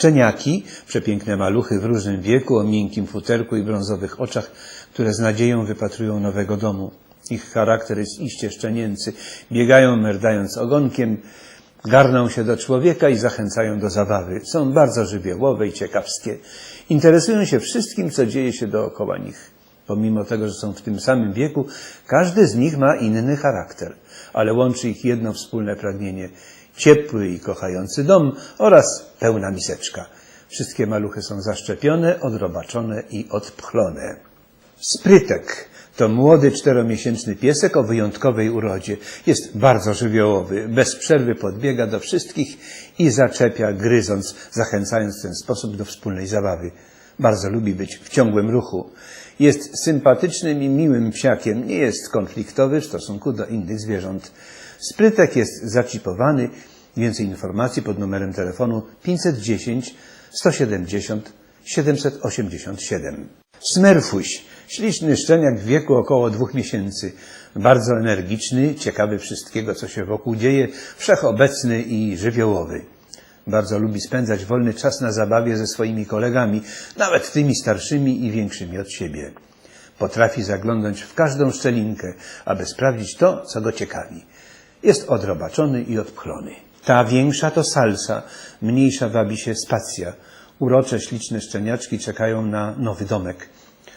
Szczeniaki, przepiękne maluchy w różnym wieku, o miękkim futerku i brązowych oczach, które z nadzieją wypatrują nowego domu. Ich charakter jest iście szczenięcy. Biegają, merdając ogonkiem, garną się do człowieka i zachęcają do zabawy. Są bardzo żywiołowe i ciekawskie. Interesują się wszystkim, co dzieje się dookoła nich. Pomimo tego, że są w tym samym wieku, każdy z nich ma inny charakter, ale łączy ich jedno wspólne pragnienie ciepły i kochający dom oraz pełna miseczka. Wszystkie maluchy są zaszczepione, odrobaczone i odpchlone. Sprytek to młody czteromiesięczny piesek o wyjątkowej urodzie. Jest bardzo żywiołowy, bez przerwy podbiega do wszystkich i zaczepia, gryząc, zachęcając w ten sposób do wspólnej zabawy. Bardzo lubi być w ciągłym ruchu. Jest sympatycznym i miłym psiakiem, nie jest konfliktowy w stosunku do innych zwierząt. Sprytek jest zaczipowany. Więcej informacji pod numerem telefonu 510 170 787. Smerfuś, śliczny szczeniak w wieku około dwóch miesięcy. Bardzo energiczny, ciekawy wszystkiego, co się wokół dzieje, wszechobecny i żywiołowy. Bardzo lubi spędzać wolny czas na zabawie ze swoimi kolegami, nawet tymi starszymi i większymi od siebie. Potrafi zaglądać w każdą szczelinkę, aby sprawdzić to, co go ciekawi. Jest odrobaczony i odpchlony. Ta większa to salsa, mniejsza wabi się spacja. Urocze, śliczne szczeniaczki czekają na nowy domek.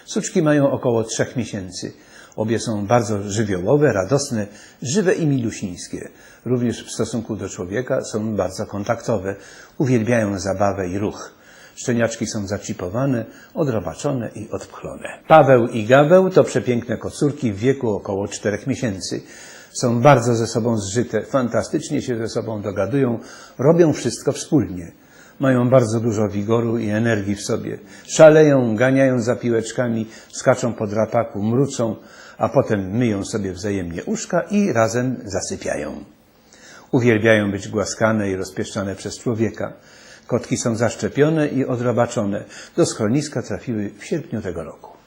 Suczki mają około trzech miesięcy. Obie są bardzo żywiołowe, radosne, żywe i milusińskie. Również w stosunku do człowieka są bardzo kontaktowe. Uwielbiają zabawę i ruch. Szczeniaczki są zaczipowane, odrobaczone i odpchlone. Paweł i Gaweł to przepiękne kocurki w wieku około czterech miesięcy. Są bardzo ze sobą zżyte, fantastycznie się ze sobą dogadują, robią wszystko wspólnie. Mają bardzo dużo wigoru i energii w sobie. Szaleją, ganiają za piłeczkami, skaczą po drapaku, mruczą, a potem myją sobie wzajemnie uszka i razem zasypiają. Uwielbiają być głaskane i rozpieszczane przez człowieka. Kotki są zaszczepione i odrobaczone. Do schroniska trafiły w sierpniu tego roku.